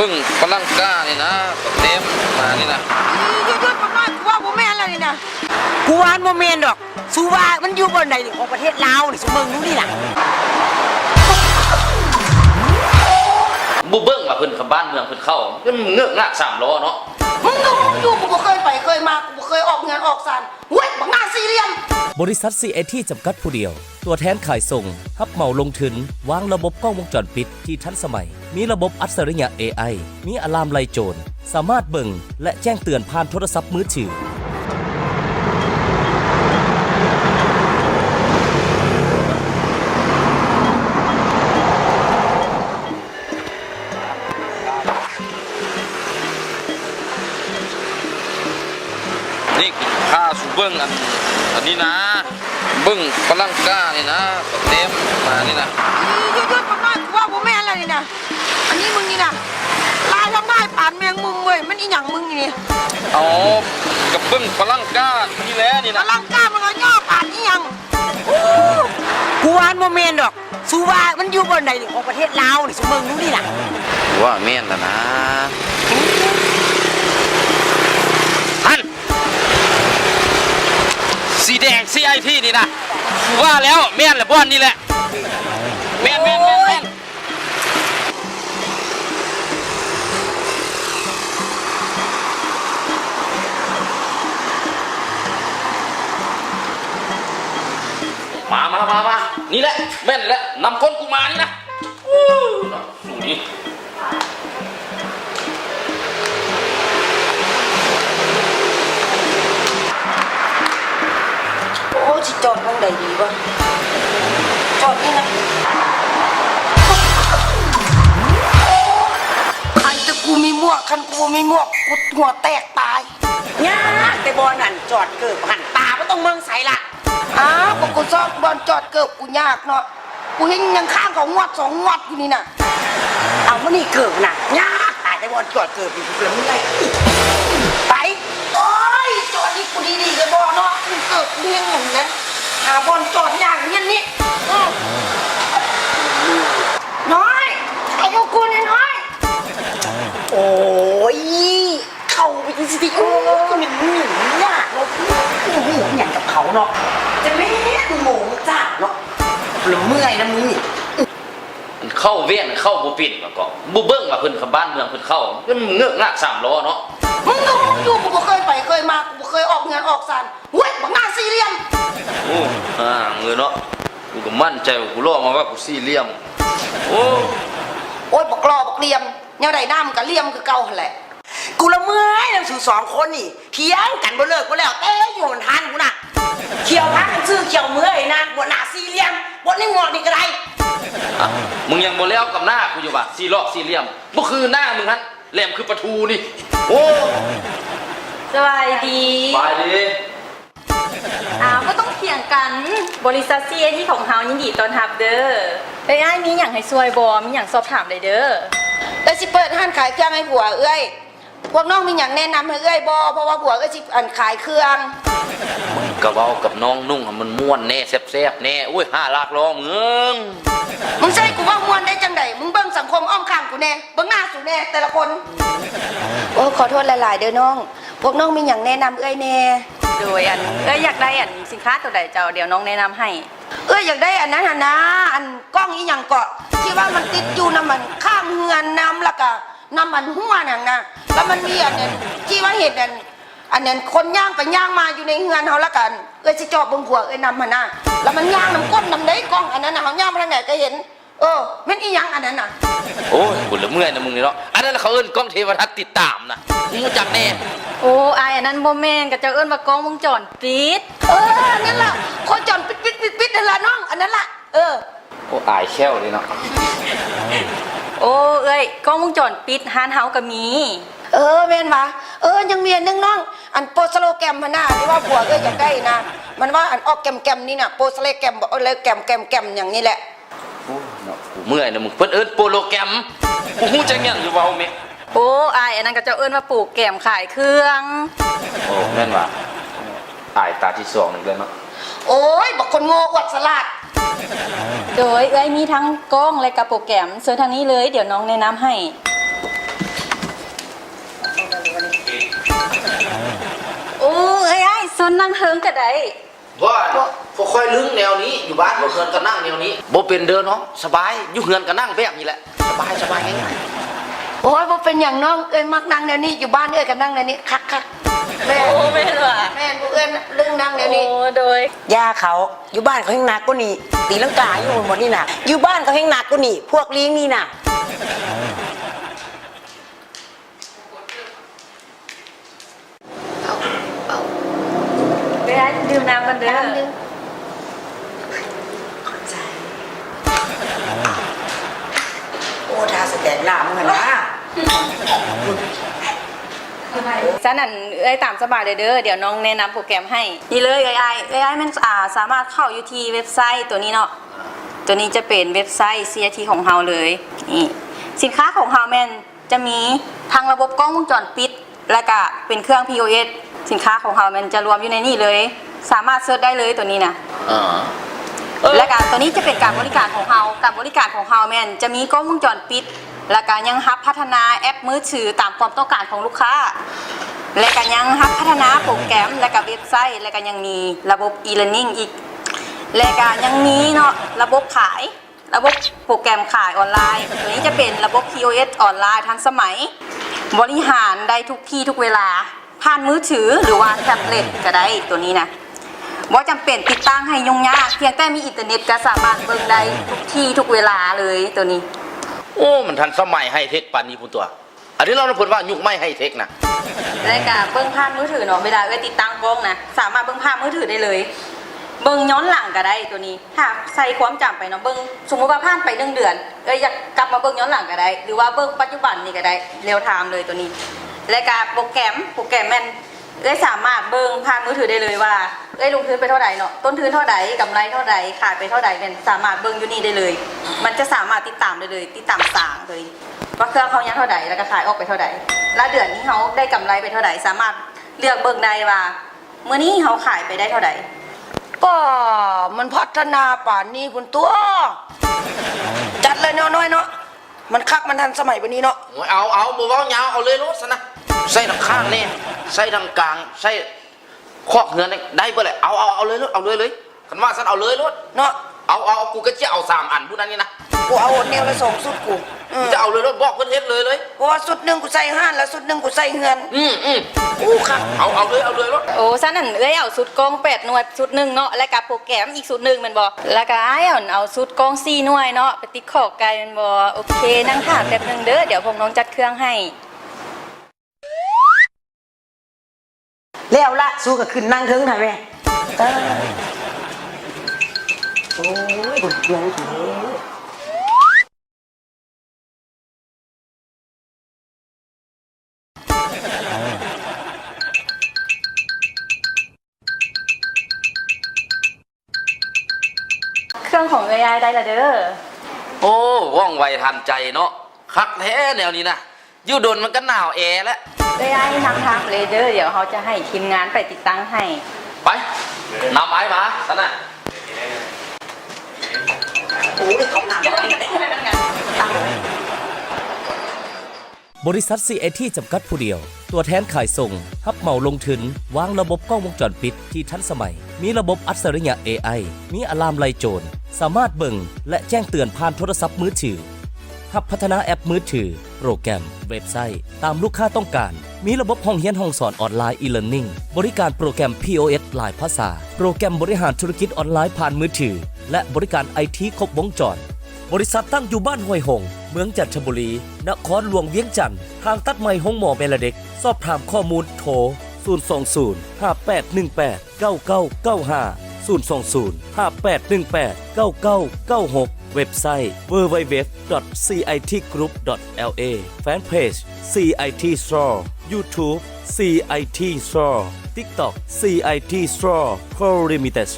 บึ้งพลังกล้านี่นะเต็มมานี่นะหยุดหยุดมันน้อยกูว่าบ่แม่นแล้วนี่นะกูว่ามันบ่แม่นดอกสูว่ามันอยู่บนใดนี่ของประเทศลาวนี่สุเมืองนู้นนี่ล่ะบูเบิ้งว่าเพิ่นขับบ้านเมืองเพิ่นเข้ามันเงือกงากสามล้อเนาะมึงดูมึงอยู่กูบ่เคยไปเคยมากูบ่เคยออกเงินออกสาร บริษัท CAT จำกัดผู้เดียว ตัวแทนขายส่งฮับเหมาลงทุน วางระบบกล้องวงจรปิดที่ทันสมัย มีระบบอัจฉริยะ AI มีอะลามไล่โจร สามารถเบิ่งและแจ้งเตือนผ่านโทรศัพท์มือถือ ลังกล้านี่นะเต็มมานี่นะหยุดหยุดมันน้อยกูว่าบ่แม่นแล้วนี่นะอันนี้มึงนี่นะลายทำได้ปานแมงมุมเว้ยมันอีหยังมึงนี่เอากับบึ้งพลังกล้านี่แหละนี่กนะลังกล้ามันก็ย่อปานอีหยังอู้กูว่ามันบ่แม่นดอกสูว่ามันอยู่บนใดนี่ของประเทศลาวนี่สุเมืองนู้นนี่ล่ะว่าแม่นแล้วนะฮันสีแดง CIT นี่นะ ว่าแล้วแม่นแหละบ้านนี่แหละแม่นแม่นแม่นแม่นมามามามานี่แหละแม่นแหละนำคนกูมานี่นะอู้ดูดิ จอดตรงใดดีวะจอดนี่นะคันแต่กูมีหมวกคันกูบ่มีหมวกกูหัวแตกตายยากแต่บอลนั่นจอดเกิบหันตาไม่ต้องเมืองใสละอ้าวก็กูชอบบอลจอดเกิบกูยากเนาะกูเห็นยังข้างของงวดสองงวดอยู่นี่น่ะเอามานี่เกิบน่ะยากตายแต่บอลจอดเกิบอีกแล้วมึงไงไปโอ้ยจอดนี่กูดีๆเลยบอลเนาะกูเกิบเลี้ยงเหมือนนั้นหาบอลจอดยากอย่างนี้อืมน้อย ไอ้พวกกูเนี่ยน้อย โอ้ย เข้าไปที่สติโอ้ก็มันหนียากเนาะหนีอย่างกับเขาเนาะจะไม่หมูจ้าเนาะแล้วเมื่อยนะมึงนี่เข้าเวียนเข้าบ่ปิดมาก่อนบูเบิ้งว่าเพิ่นขับบ้านเมืองเพิ่นเข้ามันเงือกงากสามล้อเนาะ มึงดูมึงดูกูบ่เคยไปเคยมากูบ่เคยออกเงินออกสารเว้ยบักหน้าสี่เหลี่ยม โอ้ห่าเงินเนาะกูก็มั่นใจว่ากูรอมาว่ากูสี่เหลี่ยม โอ้โอ๊ยบักรอบักเหลี่ยมแนวใดหน้ามันก็เหลี่ยมคือเก่าหั่นแหละ กูละเมื่อยนำสู่สองคนนี่เถียงกันบ่เลิกบ่แล้วเต้อยู่หนทานกูน่ะเขียวพักกันซื้อเขียวเมื่อยนะบนหน้าสี่เหลี่ยมบนนี่งอกนี่ก็ได้อะมึงยังบ่แล้วกับหน้ากูอยู่ป่ะสี่รอบสี่เหลี่ยมบ่คือหน้ามึงฮั่นแหลมคือปลาทูนี่ โอ้สวัสดีบายดีอ้าว กันบริษัทซีเอที่ของเฮายินดีต้อนรับเด้อไอ้ไอ้ายมีอย่างให้ช่วยบอมีอย่างสอบถามเลยเด้อ แต่สิเปิดห้านขายเครื่องให้ผัวเอ้ย พวกน้องมีอย่างแนะนำให้เอ้ยบอเพราะว่าผัวก็สิอันขายเครื่อง มึงก็เว้ากับน้องนุ่งให้มันม่วนแน่แซ่บๆแน่อุ้ยห้าลากล้อมึงมึงใช่กูว่ามวนได้จังไดมึงเบิ่งสังคมอ้อมข้างกูแน่เบิ่งหน้าสูแน่แต่ละคน โอ้ขอโทษหลาย ๆ เด้อน้อง พวกน้องมีอย่างแนะนำเอ้ยแน่ โดยอันเอ้ยอยากได้อันสินค้าตัวใดเจ้าเดี๋ยวน้องแนะนำให้ เอ้ยอยากได้อันนั้นหั่นนะ อันกล้องอีหยังเกาะที่ว่ามันติดอยู่น้ำมันข้ามเฮือนน้ำแล้วก็ น้ำมันหัวนั่นนะแล้วมันมีอันนั้นที่ว่าเห็นอันอันนั้นคนย่างไปย่างมาอยู่ในเฮือนเฮาละกันเอ้ยสิจอบเบิ่งผัวเอ้ยนำมันน่ะแล้วมันย่างน้ำก้นน้ำได้กล้องอันนั้นน่ะเฮาย่างมาทางไหนก็เห็น เออแม่นอีหยังอันนั้นน่ะโอ้ยกูละเมื่อยนะมึงนี่เนาะอันนั้นเขาเอิ้นกล้องเทวทัศน์ติดตามนะมึงรู้จักแน่โอ้อายอันนั้นบ่แม่นกับเจ้าเอิ้นว่ากล้องวงจรปิด เอออันนั่นล่ะคนจอนปิดปิดปิดปิดนั่นล่ะน้องอันนั้นล่ะเออ โอ้อายแค่วเลยเนาะโอ้เอ้ยกล้องวงจรปิดฮานเฮาก็มี เออแม่นวะเออยังมีอันนึงน้อง อันโปรสโลแกรมมันน่ะที่ว่าผัวก็อยากได้นะ มันว่าอันออกแกมแกมนี่น่ะโปรสโลแกรมบอกเลยแกมแกมแกมอย่างนี้แหละโอ้ยเนาะกูเมื่อยนะมึงเพิ่นเอิ้นโปรแกรมกูฮู้จักหยังอยู่เว้าแม่โอ้อายอันนั้นกับเจ้าเอิ้นว่าปลูกแก้มขายเครื่องโอ้แม่นว่ะอายตาที่สองนึงเลยเนาะโอ้ยบอกคนโง่อวดสลัด โดยเอ้ยมีทั้งกล้องและกับโปรแกรมเชิญทางนี้เลยเดี๋ยวน้องแนะนำให้กันนี่โอ้เอ้ยไอ้ายซนนั่งเฮิงก็ได้ว่าพอค่อยลึงแนวนี้อยู่บ้านอยู่เฮือนก็นั่งแนวนี้บ่เป็นเด้อเนาะสบายอยู่เฮือนก็นั่งแบบนี้แหละ สบายสบายง่าย โอ้ยบ่เป็นอย่างน้องเอ้ยมักนั่งแนวนี้อยู่บ้านเอ้ยก็นั่งแนวนี้คักคักแม่โอ้ไม่หรอแม่นบ่เอ้ยลึงนั่งแนวโอ้นี้โดย ย่าเขาอยู่บ้านเขาแห่งหนักกว่านี่ตีลังกาอยู่หมดนี่น่ะ อยู่บ้านเขาแห่งหนักกว่านี่ พวกลิงนี่น่ะ เอ้ยไอ้ายดื่มน้ำกันเด้อโอ้ทาสแตนลามเหมือนนะ ฉะนั้นเอ้ยตามสบายเลยเด้อ เดี๋ยวน้องแนะนำโปรแกรมให้ นี่เลย AI AI มันอ่าสามารถเข้าอยู่ที่เว็บไซต์ตัวนี้เนาะ ตัวนี้จะเป็นเว็บไซต์ CIT ของเราเลย นี่ สินค้าของเราแมนจะมีทางระบบกล้องวงจรปิด และก็เป็นเครื่อง POS สินค้าของเราแมนจะรวมอยู่ในนี่เลย สามารถเซิร์ชได้เลยตัวนี้นะๆอ่าและการตัวนี้จะเป็นการบริการของเราการบริการของเราแมนจะมีกล้องวงจรปิด และการยังฮับพัฒนาแอปมือถือตามความต้องการของลูกค้า และการยังฮับพัฒนาโปรแกรม และก็เว็บไซต์ และก็ยังมีระบบ e-learning อีก และก็ยังมีเนาะระบบขาย ระบบโปรแกรมขายออนไลน์ ตัวนี้จะเป็นระบบ POS ออนไลน์ทันสมัย บริหารได้ทุกที่ทุกเวลา ผ่านมือถือหรือว่าแท็บเล็ตก็ได้ตัวนี้นะว่าจำเป็นติดตั้งให้ยุ่งยาก เพียงแต่มีอินเทอร์เน็ตก็สามารถเบิ่งได้ทุกที่ทุกเวลาเลยตัวนี้ โอ้ มันทันสมัยไฮเทคปานนี้พุ่นตัว อันนี้เราเพิ่นว่ายุคไม่ไฮเทคนะและก็เบิ่งผ่านมือถือเนาะเวลาเอ้ยติดตั้งกล้องนะสามารถเบิ่งผ่านมือถือได้เลย เบิ่งย้อนหลังก็ได้ตัวนี้ ถ้าใส่ความจำไปเนาะเบิ่งสมมติว่าผ่านไปหนึ่งเดือนเอ้ยอยากกลับมาเบิ่งย้อนหลังก็ได้ หรือว่าเบิ่งปัจจุบันนี่ก็ได้เร็วไทม์เลยตัวนี้และก็โปรแกรมโปรแกรมแม่นเอ้ยสามารถเบิ่งผ่านมือถือได้เลยว่า เอ้ยลงทุนไปเท่าไหร่เนาะต้นทุนเท่าไหร่กำไรเท่าไหร่ขายไปเท่าไหร่เนี่ยสามารถเบิ่งอยู่นี่ได้เลย มันจะสามารถติดตามได้เลย ติดตามสร้างเลยว่าเครื่องเขายังเท่าไหร่แล้วก็ขายออกไปเท่าไหร่แล้วเดือนนี้เขาได้กำไรไปเท่าไหร่สามารถเลือกเบิ่งได้ว่าเมื่อนี้เขาขายไปได้เท่าไหร่ก็มันพัฒนาป่านนี้พุ่นตัว จัดเลยเนาะน้อยเนาะมันคักมันทันสมัยปานนี้เนาะโอ้ยเอาเอาบ่เว้ายาวเอาเลยรถซะนะใส่ทางข้างนี่ใส่ทางกลางใส่ คอกเงินนี่ได้เบ่แหละเอาเอาเอาเลยรถเอาเลยเลยคันว่าซั่นเอาเลยรถเนาะเอาเอาเอากูก็จะเอาสามอันผู้นั้นนี่นะกูเอาแนวละสองสุดกูอืมจะเอาเลยรถบอกเพิ่นเฮ็ดเลยเลยเพราะว่าสุดหนึ่งกูใส่ห้านแล้วสุดหนึ่งกูใส่เฮือนอืมอืมโอ้ครับเอาเอาเลยเอาเลยรถโอ้ซะนั่นเอ้ยเอาสุดกล้องแปดหน่วยสุดหนึ่งเนาะแล้วก็โปรแกรมอีกสุดหนึ่งแมันบอแล้วก็ไอ้เอาเอาสุดกล้องสี่หน่วยเนาะไปติดขอบไกลแมันบอโอเคนั่งถามแป๊บหนึงเด้อเดี๋ยวผมน้องจัดเครื่องให้ แล้วละสู้กับขึ้นนั่งเทิงถ่ายแม่โอ้ยบุญเกียงถือเครื่องของ AI ได้ละเด้อ โอ้ว่องไวทันใจเนาะคักแท้แนวนี้นะ อยู่โดนมันก็หนาวแอร์แล้ว AI นำทางเลยเด้อเดี๋ยวเขาจะให้ทีมงานไปติดตั้งให้ ไปนำไอ้มาซะนะบริษัท CAT จำกัดผู้เดียว ตัวแทนขายส่งฮับเหมาลงทุนวางระบบกล้องวงจรปิดที่ทันสมัย มีระบบอัจฉริยะ AI มีอะลามไล่โจร สามารถเบิ่งและแจ้งเตือนผ่านโทรศัพท์มือถือหับพัฒนาแอปมือถือ โปรแกรม เว็บไซต์ ตามลูกค้าต้องการ มีระบบห้องเรียนห้องสอนออนไลน์ e-learning บริการโปรแกรม POS หลายภาษา โปรแกรมบริหารธุรกิจออนไลน์ผ่านมือถือ และบริการไอทีครบวงจร บริษัทตั้งอยู่บ้านห้วยหง เมืองจันทบุรี นครหลวงเวียงจันทร์ทางตัดใหม่หงหมอเมลเด็ก สอบถามข้อมูลโทร 020 5818 9995 020 5818 9996 เว็บไซต์ www.citgroup.la แฟนเพจ CIT Store YouTube CIT Store TikTok CIT Store Pro Limited